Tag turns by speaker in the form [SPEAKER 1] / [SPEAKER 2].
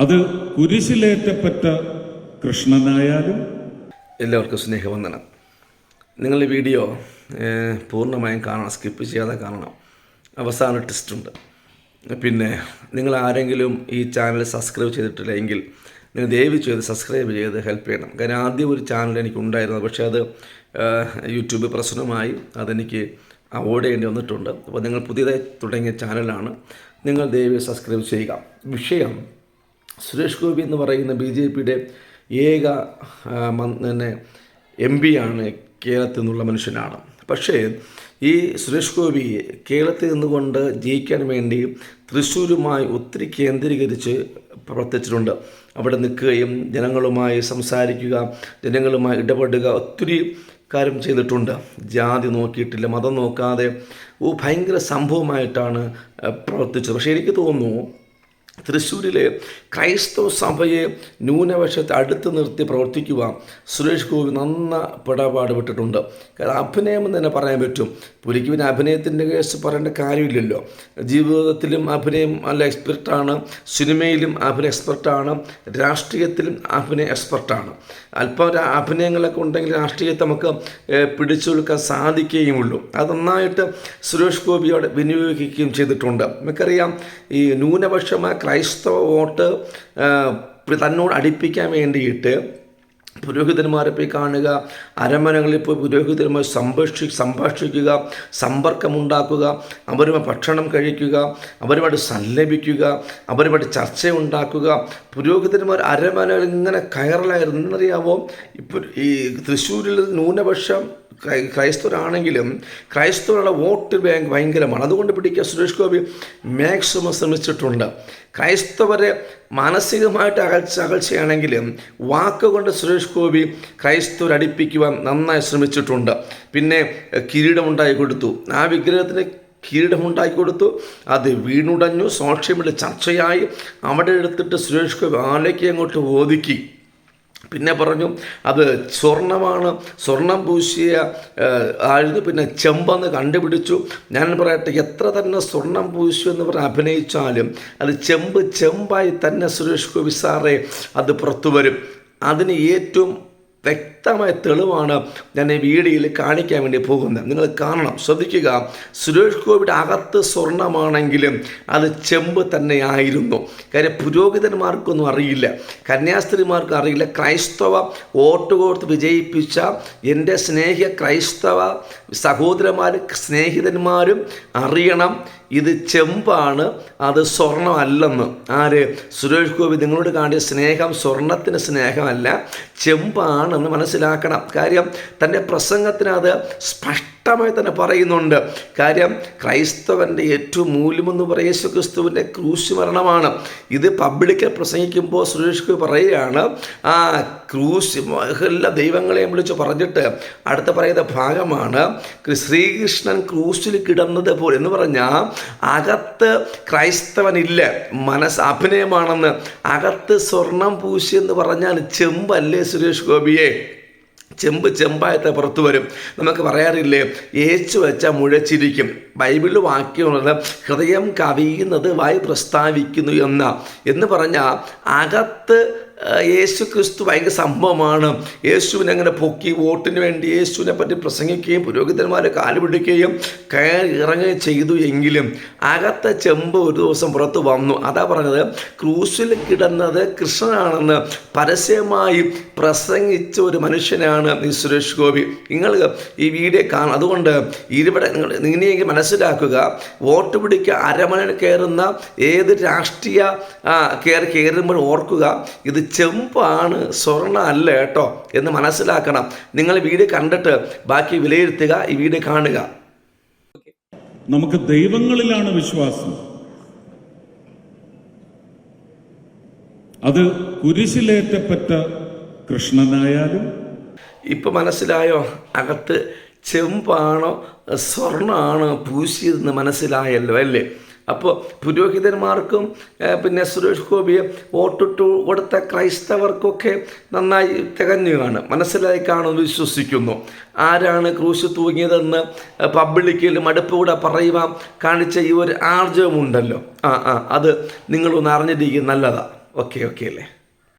[SPEAKER 1] അത് കുരിശിലേറ്റപ്പെട്ട കൃഷ്ണനായാലും
[SPEAKER 2] എല്ലാവർക്കും സ്നേഹവന്ദനം. നിങ്ങൾ ഈ വീഡിയോ പൂർണമായും കാണണം സ്കിപ്പ് ചെയ്യാതെ കാണണം. അവസാന ടെസ്റ്റ് ഉണ്ട്. പിന്നെ നിങ്ങൾ ആരെങ്കിലും ഈ ചാനൽ സബ്സ്ക്രൈബ് ചെയ്തിട്ടില്ല എങ്കിൽ നിങ്ങൾ ദയവ് ചെയ്ത് സബ്സ്ക്രൈബ് ചെയ്ത് ഹെൽപ്പ് ചെയ്യണം. കാരണം ആദ്യം ഒരു ചാനൽ എനിക്ക് ഉണ്ടായിരുന്നു. പക്ഷേ അത് യൂട്യൂബ് പ്രശ്നമായി അതെനിക്ക് അവോയ്ഡ് ചെയ്യേണ്ടി വന്നിട്ടുണ്ട്. അപ്പോൾ നിങ്ങൾ പുതിയതായി തുടങ്ങിയ ചാനലാണ് നിങ്ങൾ ദയവ് സബ്സ്ക്രൈബ് ചെയ്യുക. വിഷയം സുരേഷ് ഗോപി എന്ന് പറയുന്ന ബി ജെ പിയുടെ ഏക പിന്നെ എം ആണ് കേരളത്തിൽ നിന്നുള്ള മനുഷ്യനാണ്. പക്ഷേ ഈ സുരേഷ് ഗോപി കേരളത്തിൽ നിന്നുകൊണ്ട് ജയിക്കാൻ വേണ്ടി തൃശ്ശൂരുമായി ഒത്തിരി കേന്ദ്രീകരിച്ച് പ്രവർത്തിച്ചിട്ടുണ്ട്. അവിടെ നിൽക്കുകയും ജനങ്ങളുമായി സംസാരിക്കുക ജനങ്ങളുമായി ഇടപെടുക ഒത്തിരി കാര്യം ചെയ്തിട്ടുണ്ട്. ജാതി നോക്കിയിട്ടില്ല മതം നോക്കാതെ ഭയങ്കര സംഭവമായിട്ടാണ് പ്രവർത്തിച്ചത്. പക്ഷേ എനിക്ക് തോന്നുന്നു തൃശ്ശൂരിലെ ക്രൈസ്തവ സഭയെ ന്യൂനപക്ഷത്തെ അടുത്ത് നിർത്തി പ്രവർത്തിക്കുവാൻ സുരേഷ് ഗോപി നന്ന പിടപാടുപെട്ടിട്ടുണ്ട് കാരണം അഭിനയം എന്ന് തന്നെ പറയാൻ പറ്റും. പുലിക്ക് പിന്നെ അഭിനയത്തിന്റെ കേസ് പറയേണ്ട കാര്യമില്ലല്ലോ. ജീവിതത്തിലും അഭിനയം നല്ല എക്സ്പെർട്ടാണ്. സിനിമയിലും അഭിനയ എക്സ്പെർട്ടാണ്. രാഷ്ട്രീയത്തിലും അഭിനയ എക്സ്പെർട്ടാണ്. അല്പം അഭിനയങ്ങളൊക്കെ ഉണ്ടെങ്കിൽ രാഷ്ട്രീയത്തെ നമുക്ക് പിടിച്ചെടുക്കാൻ സാധിക്കുകയുമുള്ളൂ. അത് നന്നായിട്ട് സുരേഷ് ഗോപി അവിടെ വിനിയോഗിക്കുകയും ചെയ്തിട്ടുണ്ട്. നമുക്കറിയാം ഈ ന്യൂനപക്ഷമായ ക്രൈസ്തവ വോട്ട് തന്നോട് അടുപ്പിക്കാൻ വേണ്ടിയിട്ട് പുരോഹിതന്മാരെ പോയി കാണുക അരമനകളിൽ പോയി പുരോഹിതന്മാർ സംഭാഷി സംഭാഷിക്കുക സമ്പർക്കമുണ്ടാക്കുക അവരുമായി ഭക്ഷണം കഴിക്കുക അവരുമായിട്ട് സല്ലപിക്കുക അവരുമായിട്ട് ചർച്ച ഉണ്ടാക്കുക പുരോഹിതന്മാർ അരമനകളിൽ ഇങ്ങനെ കയറലായിരുന്നു. എന്നറിയാവോ ഇപ്പോൾ ഈ തൃശ്ശൂരിൽ ന്യൂനപക്ഷം ക്രൈസ്തവരാണെങ്കിലും ക്രൈസ്തവരുടെ വോട്ട് ബാങ്ക് ഭയങ്കരമാണ്. അതുകൊണ്ട് പിടിക്കുക സുരേഷ് ഗോപി മാക്സിമം ശ്രമിച്ചിട്ടുണ്ട്. ക്രൈസ്തവരെ മാനസികമായിട്ട് അകൽച്ച അകൽച്ചയാണെങ്കിലും വാക്കുകൊണ്ട് സുരേഷ് ഗോപി ക്രൈസ്തവരെ അടിപ്പിക്കുവാൻ നന്നായി ശ്രമിച്ചിട്ടുണ്ട്. പിന്നെ കിരീടമുണ്ടായി കൊടുത്തു. ആ വിഗ്രഹത്തിന് കിരീടമുണ്ടാക്കി കൊടുത്തു. അത് വീണുടഞ്ഞു സോഷ്യൽ ചർച്ചയായി. അവിടെ എടുത്തിട്ട് സുരേഷ് ഗോപി ആലേക്ക് അങ്ങോട്ട് ഒതുക്കി പിന്നെ പറഞ്ഞു അത് സ്വർണമാണ്. സ്വർണം പൂശിയ ആയിരുന്നു പിന്നെ ചെമ്പെന്ന് കണ്ടുപിടിച്ചു. ഞാൻ പറയട്ടെ എത്ര തന്നെ സ്വർണം പൂശു എന്ന് പറഞ്ഞ് അഭിനയിച്ചാലും അത് ചെമ്പ് ചെമ്പായി തന്നെ സുരേഷ് ഗോപി സാറേ അത് പുറത്തു വരും. അതിന് ഏറ്റവും വ്യക്തമായ തെളിവാണ് ഞാൻ ഈ വീഡിയോയിൽ കാണിക്കാൻ വേണ്ടി പോകുന്നത്. നിങ്ങൾ കാണണം ശ്രദ്ധിക്കുക. സുരേഷ് ഗോപിയുടെ അകത്ത് സ്വർണമാണെങ്കിലും അത് ചെമ്പ് തന്നെയായിരുന്നു. കാര്യം പുരോഹിതന്മാർക്കൊന്നും അറിയില്ല. കന്യാസ്ത്രീമാർക്ക് അറിയില്ല. ക്രൈസ്തവ വോട്ട് കൊടുത്ത് വിജയിപ്പിച്ച എന്റെ സ്നേഹിയ ക്രൈസ്തവ സഹോദരന്മാരും സ്നേഹിതന്മാരും അറിയണം. ഇത് ചെമ്പാണ് അത് സ്വർണമല്ലെന്ന് ആര്? സുരേഷ് ഗോപി നിങ്ങളോട് കാണിയ സ്നേഹം സ്വർണത്തിന് സ്നേഹമല്ല ചെമ്പാണെന്ന് മനസ്സിലാക്കണം. കാര്യം തന്റെ പ്രസംഗത്തിന് അത് സ്പഷ്ടമായി തന്നെ പറയുന്നുണ്ട്. കാര്യം ക്രൈസ്തവന്റെ ഏറ്റവും മൂല്യമെന്ന് പറയുക യേശു ക്രിസ്തുവിന്റെ ക്രൂശ് മരണമാണ് ഇത് പബ്ലിക്കിൽ പ്രസംഗിക്കുമ്പോൾ സുരേഷ് ഗോപി പറയുകയാണ് ആ ക്രൂശ് എല്ലാ ദൈവങ്ങളെയും വിളിച്ച് പറഞ്ഞിട്ട് അടുത്ത പറയുന്ന ഭാഗമാണ് ശ്രീകൃഷ്ണൻ ക്രൂശിൽ കിടന്നത് പോലെ എന്ന് പറഞ്ഞാൽ അകത്ത് ക്രൈസ്തവനില്ല മനസ്സ് അഭിനയമാണെന്ന്. അകത്ത് സ്വർണം പൂശി എന്ന് പറഞ്ഞാൽ ചെമ്പല്ലേ സുരേഷ് ഗോപിയെ? ചെമ്പ് ചെമ്പായത്തെ പുറത്തു വരും. നമുക്ക് പറയാറില്ലേ ഏച്ചു വെച്ച മുഴച്ചിരിക്കും. ബൈബിളിൽ വാക്യമുള്ളത് ഹൃദയം കവിയുന്നത് വായി പ്രസ്താവിക്കുന്നു എന്ന. എന്ന് പറഞ്ഞാൽ അകത്ത് യേശു ക്രിസ്തു ഭയങ്കര സംഭവമാണ്. യേശുവിനെ അങ്ങനെ പൊക്കി വോട്ടിന് വേണ്ടി യേശുവിനെ പറ്റി പ്രസംഗിക്കുകയും പുരോഹിതന്മാരെ കാലുപിടിക്കുകയും കയറി ഇറങ്ങുകയും ചെയ്തു എങ്കിലും അകത്തെ ചെമ്പ് ഒരു ദിവസം പുറത്ത് വന്നു. അതാ പറഞ്ഞത് ക്രൂസിൽ കിടന്നത് കൃഷ്ണനാണെന്ന് പരസ്യമായി പ്രസംഗിച്ച ഒരു മനുഷ്യനാണ് ഈ സുരേഷ് ഗോപി. നിങ്ങൾ ഈ വീഡിയോ കാണും അതുകൊണ്ട് ഇവിടെ നിങ്ങൾ നിങ്ങനെയെങ്കിൽ മനസ്സിലാക്കുക വോട്ട് പിടിക്കുക അരമണയിൽ കയറുന്ന ഏത് രാഷ്ട്രീയ കയറി കയറുമ്പോൾ ഓർക്കുക ഇത് ചെമ്പാണ് സ്വർണ അല്ല കേട്ടോ എന്ന് മനസ്സിലാക്കണം. നിങ്ങൾ വീട് കണ്ടിട്ട് ബാക്കി വിലയിരുത്തുക ഈ വീട് കാണുക.
[SPEAKER 1] നമുക്ക് ദൈവങ്ങളിലാണ് വിശ്വാസം. അത് കുരിശിലേറ്റപ്പെട്ട കൃഷ്ണനായാലും
[SPEAKER 2] ഇപ്പൊ മനസ്സിലായോ? അകത്ത് ചെമ്പാണോ സ്വർണമാണോ പൂശിയതെന്ന് മനസ്സിലായല്ലോ അല്ലേ? അപ്പോൾ പുരോഹിതന്മാർക്കും പിന്നെ സുരേഷ് ഗോപിയെ വോട്ടിട്ട് കൊടുത്ത ക്രൈസ്തവർക്കൊക്കെ നന്നായി തികഞ്ഞു കാണും. മനസ്സിലായി കാണുമെന്ന് വിശ്വസിക്കുന്നു. ആരാണ് ക്രൂശ് തൂങ്ങിയതെന്ന് പബ്ലിക്കിൽ അടുപ്പുകൂടെ പറയുവാൻ കാണിച്ച ഈ ഒരു ആർജവമുണ്ടല്ലോ. ആ ആ അത് നിങ്ങളൊന്ന് അറിഞ്ഞിരിക്കും നല്ലതാണ് ഓക്കെ ഓക്കെ അല്ലേ?